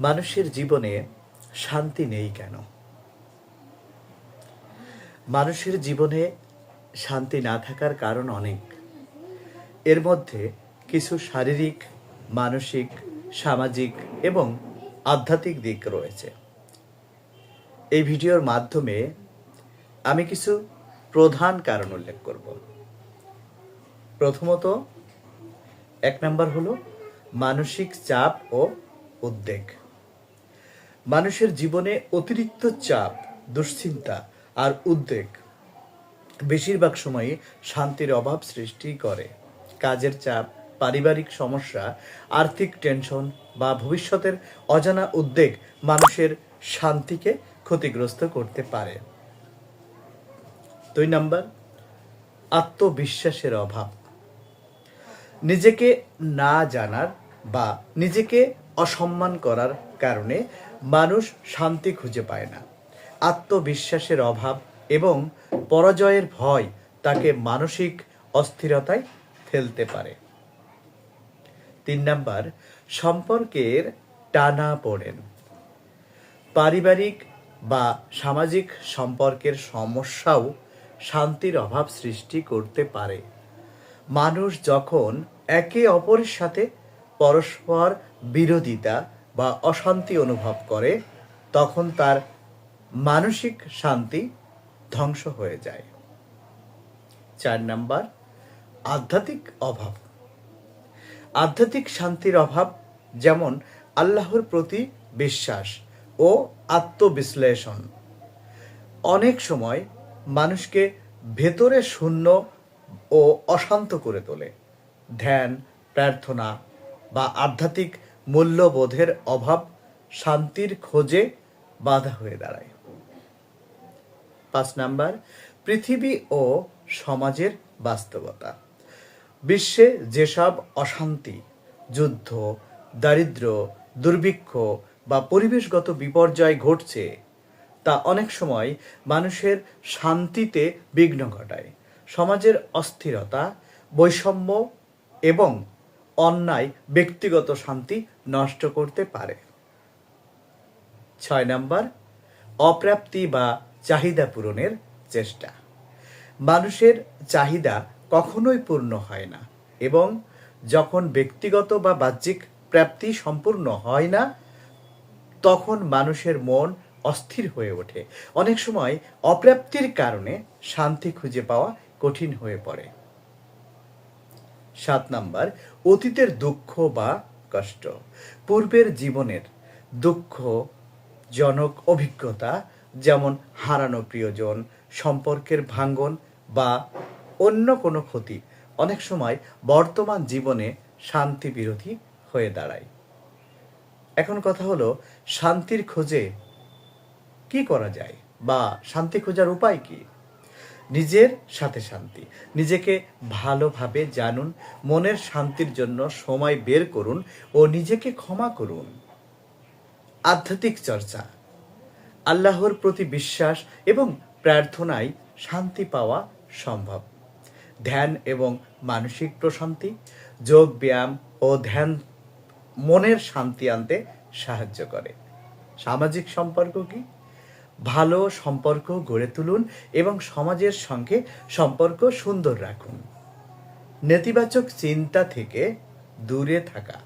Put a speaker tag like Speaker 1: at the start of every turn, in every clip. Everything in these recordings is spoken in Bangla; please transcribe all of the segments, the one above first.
Speaker 1: মানুষের জীবনে শান্তি নেই কেন? মানুষের জীবনে শান্তি না থাকার কারণ অনেক। এর মধ্যে কিছু শারীরিক, মানসিক, সামাজিক এবং আধ্যাত্মিক দিক রয়েছে। এই ভিডিওর মাধ্যমে আমি কিছু প্রধান কারণ উল্লেখ করব। প্রথমত, এক নম্বর হলো মানসিক চাপ ও উদ্বেগ। মানুষের জীবনে অতিরিক্ত চাপ, দুশ্চিন্তা আর উদ্বেগ বেশিরভাগ সময়ই শান্তির অভাব সৃষ্টি করে। কাজের চাপ, পারিবারিক সমস্যা, আর্থিক টেনশন বা ভবিষ্যতের অজানা উদ্বেগ মানুষের শান্তিকে ক্ষতিগ্রস্ত করতে পারে। দুই নাম্বার, আত্মবিশ্বাসের অভাব। নিজেকে না জানার বা নিজেকে অসম্মান করার কারণে মানুষ শান্তি খুঁজে পায় না। আত্মবিশ্বাসের অভাব এবং পরাজয়ের ভয় তাকে মানসিক অস্থিরতায় ফেলতে পারে। তিন নাম্বার, সম্পর্কের টানা পড়েন। পারিবারিক বা সামাজিক সম্পর্কের সমস্যাও শান্তির অভাব সৃষ্টি করতে পারে। মানুষ যখন একে অপরের সাথে পরস্পর বিরোধিতা বা অশান্তি অনুভব করে, তখন তার মানসিক শান্তি ধ্বংস হয়ে যায়। চার নাম্বার, আধ্যাত্মিক অভাব। আধ্যাত্মিক শান্তির অভাব যেমন আল্লাহর প্রতি বিশ্বাস ও আত্মবিশ্লেষণ। অনেক সময় মানুষকে ভেতরে শূন্য ও অশান্ত করে তোলে। ধ্যান, প্রার্থনা বা আধ্যাত্মিক মূল্যবোধের অভাব শান্তির খোঁজে বাধা হয়ে দাঁড়ায়। পাঁচ নাম্বার, পৃথিবী ও সমাজের বাস্তবতা। বিশ্বে যেসব অশান্তি, যুদ্ধ, দারিদ্র, দুর্ভিক্ষ বা পরিবেশগত বিপর্যয় ঘটছে, তা অনেক সময় মানুষের শান্তিতে বিঘ্ন ঘটায়। সমাজের অস্থিরতা, বৈষম্য এবং অন্যায় ব্যক্তিগত শান্তি নষ্ট করতে পারে। ছয় নম্বর, অপ্রাপ্তি বা চাহিদা পূরণের চেষ্টা। মানুষের চাহিদা কখনোই পূর্ণ হয় না এবং যখন ব্যক্তিগত বা বাহ্যিক প্রাপ্তি সম্পূর্ণ হয় না, তখন মানুষের মন অস্থির হয়ে ওঠে। অনেক সময় অপ্রাপ্তির কারণে শান্তি খুঁজে পাওয়া কঠিন হয়ে পড়ে। সাত নাম্বার, অতীতের দুঃখ বা কষ্ট। পূর্বের জীবনের দুঃখ, জনক অভিজ্ঞতা যেমন হারানো প্রিয়জন, সম্পর্কের ভাঙ্গন বা অন্য কোনো ক্ষতি অনেক সময় বর্তমান জীবনে শান্তি বিরোধী হয়ে দাঁড়ায়। এখন কথা হলো, শান্তির খোঁজে কি করা যায় বা শান্তি খোঁজার উপায় কি? নিজের সাথে শান্তি। নিজেকে ভালোভাবে জানুন, মনের শান্তির জন্য সময় বের করুন ও নিজেকে ক্ষমা করুন। আধ্যাত্মিক চর্চা। আল্লাহর প্রতি বিশ্বাস এবং প্রার্থনায় শান্তি পাওয়া সম্ভব। ধ্যান এবং মানসিক প্রশান্তি, যোগ ব্যায়াম ও ধ্যান মনের শান্তি আনতে সাহায্য করে। সামাজিক সম্পর্ক কি? ভালো সম্পর্ক গড়ে তুলুন এবং সমাজের সঙ্গে সম্পর্ক সুন্দর রাখুন। নেতিবাচক চিন্তা থেকে দূরে থাকা,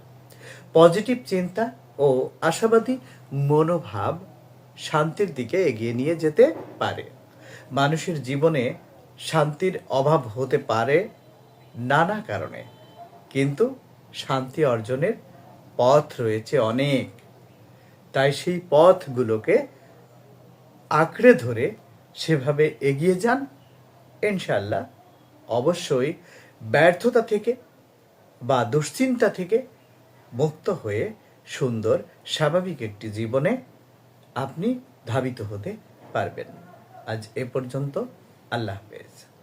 Speaker 1: পজিটিভ চিন্তা ও আশাবাদী মনোভাব শান্তির দিকে এগিয়ে নিয়ে যেতে পারে। মানুষের জীবনে শান্তির অভাব হতে পারে নানা কারণে, কিন্তু শান্তি অর্জনের পথ রয়েছে অনেক। তাই সেই পথগুলোকে আঁকড়ে ধরে সেভাবে এগিয়ে যান ইনশাল্লাহ অবশ্যই ব্যর্থতা থেকে বা দুশ্চিন্তা থেকে মুক্ত হয়ে সুন্দর, স্বাভাবিক একটি জীবনে আপনি ধাবিত হতে পারবেন। আজ এ পর্যন্ত, আল্লাহ হাফেজ।